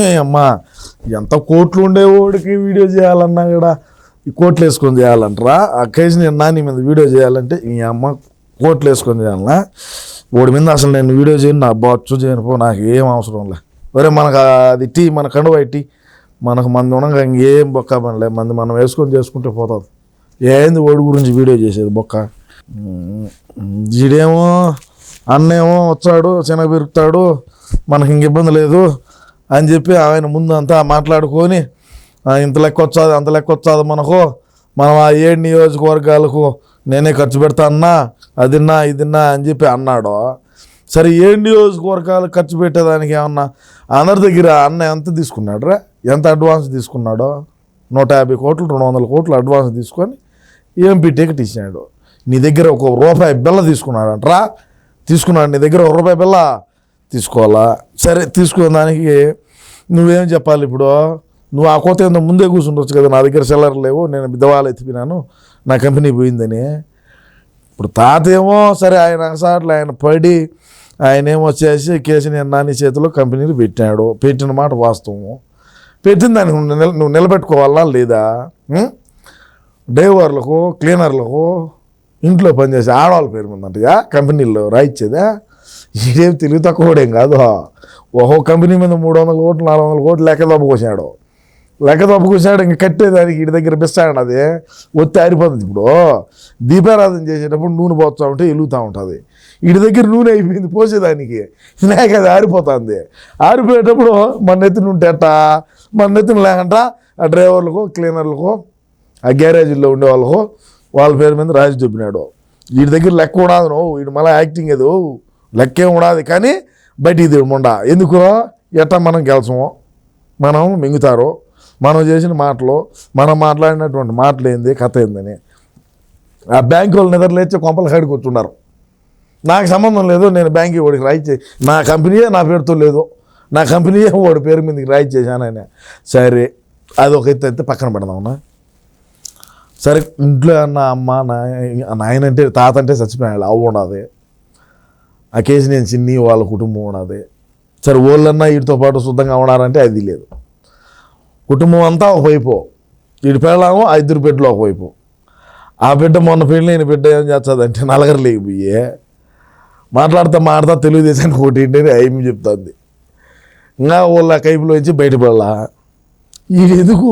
ఏ అమ్మా ఎంత కోట్లు ఉండేవాడికి వీడియో చేయాలన్నా కూడా? ఈ కోట్లు వేసుకొని చేయాలంటారా? ఆ కేసు నేను నాని మీద వీడియో చేయాలంటే ఈ అమ్మ కోట్లు వేసుకొని చేయాలన్నా వాడి మీద అసలు నేను వీడియో చేయను నా బొచ్చు చేయను పో నాకు ఏం అవసరం లే. ఒరే మనకు అది టీ మన కండువ టీ? మనకు మంది ఉండగా ఇంకేం బొక్క పనిలే మంది మనం వేసుకొని చేసుకుంటే పోతుంది. ఏంది ఓడి గురించి వీడియో చేసేది బొక్క? జీడేమో అన్నేమో వచ్చాడు శనగ పెరుగుతాడు మనకి ఇంక ఇబ్బంది లేదు. అని చెప్పి ఆయన ముందు అంతా మాట్లాడుకొని ఇంత లెక్క వచ్చాది అంత లెక్క వచ్చాది మనకు. మనం ఆ ఏడు నియోజకవర్గాలకు నేనే ఖర్చు పెడతా అన్నా అదిన్నా ఇదిన్నా అని చెప్పి అన్నాడు. సరే ఏడు నియోజకవర్గాలు ఖర్చు పెట్టేదానికి ఏమన్నా అందరి దగ్గర అన్న ఎంత తీసుకున్నాడు రా? ఎంత అడ్వాన్స్ తీసుకున్నాడో? నూట యాభై కోట్లు రెండు వందల కోట్లు అడ్వాన్స్ తీసుకొని ఎంపీ టికెట్ ఇచ్చినాడు? నీ దగ్గర ఒక రూపాయి బిల్ల తీసుకున్నాడంట్రా? తీసుకున్నాడు నీ దగ్గర ఒక రూపాయి బిల్లా తీసుకోవాలా? సరే తీసుకున్న దానికి నువ్వేం చెప్పాలి ఇప్పుడు? నువ్వు ఆ కోత ఏందో ముందే కూర్చుండొచ్చు కదా నా దగ్గర సెల్లర్ లేవు నేను బిద్దవాళ్ళు ఎత్తిపోయినాను నా కంపెనీ పోయిందని. ఇప్పుడు తాత ఏమో సరే ఆయన సార్లు ఆయన పడి ఆయన ఏమొచ్చేసి కేసు నేను నాని చేతిలో కంపెనీలు పెట్టాడు. పెట్టిన మాట వాస్తవము. పెట్టిన దానికి నువ్వు నువ్వు నిలబెట్టుకోవాలా లేదా? డ్రైవర్లకు క్లీనర్లకు ఇంట్లో పనిచేసే ఆడవాళ్ళ పేరు ఉందంటయా కంపెనీల్లో రాయిచ్చేదా? ఈడేం తెలివి తక్కువడేం కాదు ఓహో కంపెనీ మీద మూడు వందల కోట్లు నాలుగు వందల కోట్లు లెక్క తప్పుకొచ్చాడు లెక్క తప్పుకొచ్చాడు ఇంక కట్టేదానికి ఇటు దగ్గర బెస్తాడు అది ఒత్తి ఆరిపోతుంది ఇప్పుడు. దీపారాధన చేసేటప్పుడు నూనె పోతా ఉంటే వెలుగుతూ ఉంటుంది. ఇటు దగ్గర నూనె అయిపోయింది పోసేదానికి. లేక అది ఆరిపోతుంది. ఆరిపోయేటప్పుడు మన ఎత్తున ఉంటేట మన ఎత్తున లేకంట ఆ డ్రైవర్లకు క్లీనర్లకు ఆ గ్యారేజీల్లో ఉండే వాళ్ళకు వాళ్ళ పేరు మీద రాజు చూపినాడు. వీడి దగ్గర లెక్క ఉండదు నువ్వు. వీడు మళ్ళీ యాక్టింగ్ ఏదో లెక్కే ఉండదు. కానీ బయటికి ఇది ఉండ ఎందుకు ఎట్టా మనం గెలచము మనం మింగుతారు. మనం చేసిన మాటలు మనం మాట్లాడినటువంటి మాటలు ఏంది కథ ఏందని. ఆ బ్యాంకు వాళ్ళు నిద్రలేచి కొంపల కాడికి వచ్చున్నారు నాకు సంబంధం లేదు నేను బ్యాంక్ వాడికి రాయి చే నా కంపెనీయే నా పేరుతో లేదు. నా కంపెనీయే వాడి పేరు మీదకి రాయి చేశాను ఆయన. సరే అది ఒక ఎత్తు అయితే పక్కన పెడదామన్నా సరే ఇంట్లో అన్న అమ్మ నాయ- నాయన అంటే తాత అంటే చచ్చిపోయాడు అవ్వ ఉన్నది ఆ కేసు నేను చిన్ని వాళ్ళ కుటుంబం ఉన్నది. సరే ఓళ్ళన్నా వీటితో పాటు శుద్ధంగా ఉన్నారంటే అది లేదు. కుటుంబం అంతా ఒకవైపు. వీడి పెళ్ళాము ఆ ఇద్దరు బిడ్డలు ఒకవైపు. ఆ బిడ్డ మొన్న పెళ్ళైన బిడ్డ ఏం చేస్తుందంటే నలగరు లేకపోయే. మాట్లాడుతా మాట్లాడుతా తెలుగుదేశానికి ఒకటి ఏంటని ఏమి చెప్తుంది. ఇంకా వాళ్ళ కైపులోంచి బయటపడలా వీడు ఎందుకు?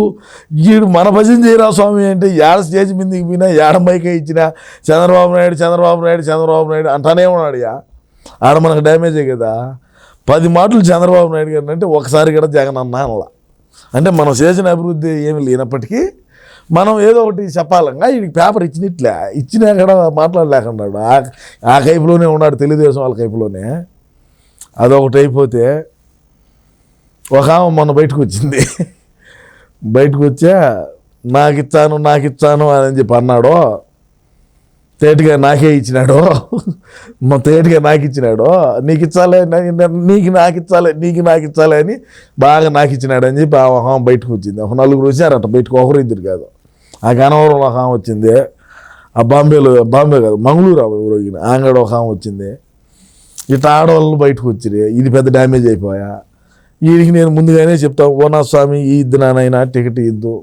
ఈడు మన భజన చేయరా స్వామి అంటే ఏడ స్టేజ్ మీదకి పోయినా ఏడ మైకే ఇచ్చినా చంద్రబాబు నాయుడు చంద్రబాబు నాయుడు చంద్రబాబు నాయుడు అంటానే ఉన్నాడుయా ఆడ మనకు డ్యామేజే కదా. పది మాటలు చంద్రబాబు నాయుడు గారు అంటే ఒకసారి కూడా జగన్ అన్న అనలా. అంటే మనం చేసిన అభివృద్ధి ఏమి లేనప్పటికీ మనం ఏదో ఒకటి చెప్పాలంగా ఈ పేపర్ ఇచ్చినట్లే. ఇచ్చినా కూడా మాట్లాడలేకున్నాడు ఆ ఆ కైపులోనే ఉన్నాడు తెలుగుదేశం వాళ్ళ కైపులోనే. అదొకటి అయిపోతే ఒక ఆమె మొన్న బయటకు వచ్చింది. బయటకు వచ్చా నాకు ఇచ్చాను నాకు ఇచ్చాను అని చెప్పి అన్నాడు తేటిగా నాకే ఇచ్చినాడు? మా తేటిగా నాకు ఇచ్చినాడు? నీకు ఇచ్చాలే నీకు నాకు ఇచ్చాలే నీకు నాకు ఇచ్చాలే అని బాగా నాకు ఇచ్చినాడు అని చెప్పి ఆహా ఒక బయటకు వచ్చింది. ఒక నలుగురు వచ్చారట బయటకు ఒకరు ఇద్దరు కాదు. ఆ గనవరం ఒక ఆమె వచ్చింది. ఆ బాంబేలో బాంబే కాదు మంగళూరు ఆమె ఆంగడ ఒక ఆమె వచ్చింది. ఇట్లా ఆడవాళ్ళు బయటకు వచ్చిరి ఇది పెద్ద డ్యామేజ్ అయిపోయా. వీడికి నేను ముందుగానే చెప్తాను ఓనా స్వామి ఈ ఇద్దునానైనా టికెట్ ఇద్దు.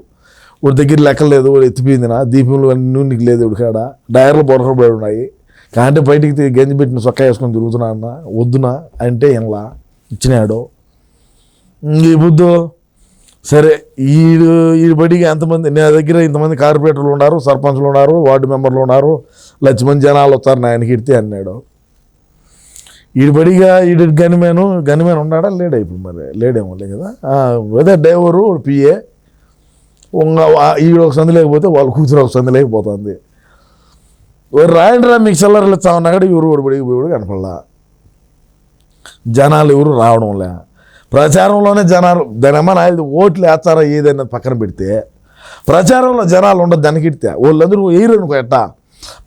వాడి దగ్గర లెక్కలేదు వాడు ఎత్తిపోయిందినా దీపంలో అన్నీ నీకు లేదు ఉడికాడ డైర్లు బొరకబడి ఉన్నాయి. కాంటే బయటికి గంజి పెట్టిన సొక్క వేసుకొని తిరుగుతున్నా అన్న వద్దునా అంటే ఎనలా ఇచ్చినాడు. ఈ బుద్ధు సరే ఈడు ఈ బడికి ఎంతమంది నా దగ్గర ఇంతమంది కార్పొరేటర్లు ఉన్నారు సర్పంచ్లు ఉన్నారు వార్డు మెంబర్లు ఉన్నారు లక్ష మంది జనాలు వస్తారు నాయనకి ఇడితే అన్నాడు. ఈడు బడిగా ఈడు గనిమేను గనిమేను ఉన్నాడా? లేడా ఇప్పుడు మరి? లేడేమో లే కదా. ఆ, అదే డ్రైవరు పిఏ ఈడు ఒక సంది లేకపోతే వాళ్ళ కూతురు ఒక సంది లేకపోతుంది. రాయండిరా మీకు చిల్లరలు ఇస్తామన్నా కూడా ఎవరు ఓడిపడి బడికి పోయి కనపడలా. జనాలు ఎవరు రావడం లే. ప్రచారంలోనే జనాలు దానమ్మ నాయుడు ఓట్లు వేస్తారా ఏదైనా పక్కన పెడితే ప్రచారంలో జనాలు ఉండదు దానికిడితే వాళ్ళందరూ వేయరు అనుకో ఎట్టా?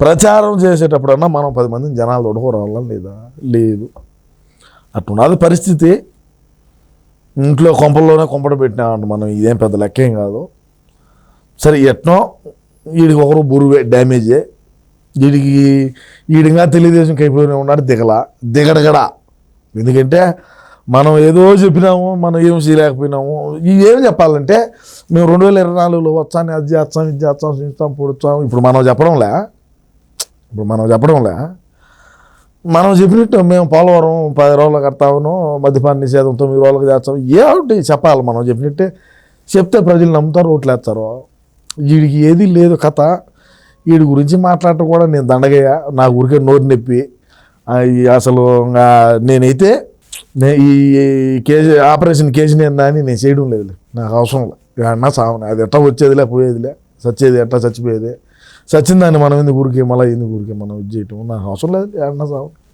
ప్రచారం చేసేటప్పుడన్నా మనం పది మందిని జనాలు తొడగరావాలా లేదా? లేదు. అట్టున్నది పరిస్థితి. ఇంట్లో కొంపల్లోనే కొంపట పెట్టినామంట మనం ఇదేం పెద్ద లెక్కేం కాదు. సరే ఎట్నో వీడికి ఒకరు బురువే డ్యామేజే వీడికి వీడిగా తెలుగుదేశం కైపోయిన ఉన్నాడు దిగల. దిగడగడ. ఎందుకంటే మనం ఏదో చెప్పినాము మనం ఏం చేయలేకపోయినాము. ఇవి ఏం చెప్పాలంటే మేము రెండు వేల ఇరవై నాలుగులో వచ్చాను అది చేస్తాం ఇది చేస్తాం చేస్తాం పొడుస్తాం. ఇప్పుడు మనం చెప్పడంలే. ఇప్పుడు మనం చెప్పడంలే. మనం చెప్పినట్టు మేము పోలవరం పది రోజులు కడతామను మద్యపాన నిషేధం తొమ్మిది రోజులకు చేస్తాం. ఏమిటి చెప్పాలి మనం చెప్పినట్టే. చెప్తే ప్రజలు నమ్ముతారు ఓట్లు వేస్తారు వీడికి ఏది లేదు కథ. వీడి గురించి మాట్లాడటం కూడా నేను దండగయ్య. నా ఊరికే నోరు నొప్పి. అసలు ఇంకా నేనైతే నే- ఈ కేజీ ఆపరేషన్ కేజీ నేను అని నేను చేయడం లేదు నాకు అవసరం లేదు. అన్నా సావన. అది ఎట్లా వచ్చేదిలే పోయేదిలే. చచ్చేది ఎట్లా చచ్చిపోయేది. చచ్చిన దాన్ని మనం ఎందుకు ఊరికే మళ్ళీ ఎందుకు ఊరికే మనం ఇది చేయటం? నాకు అవసరం లేదు అన్నా సావు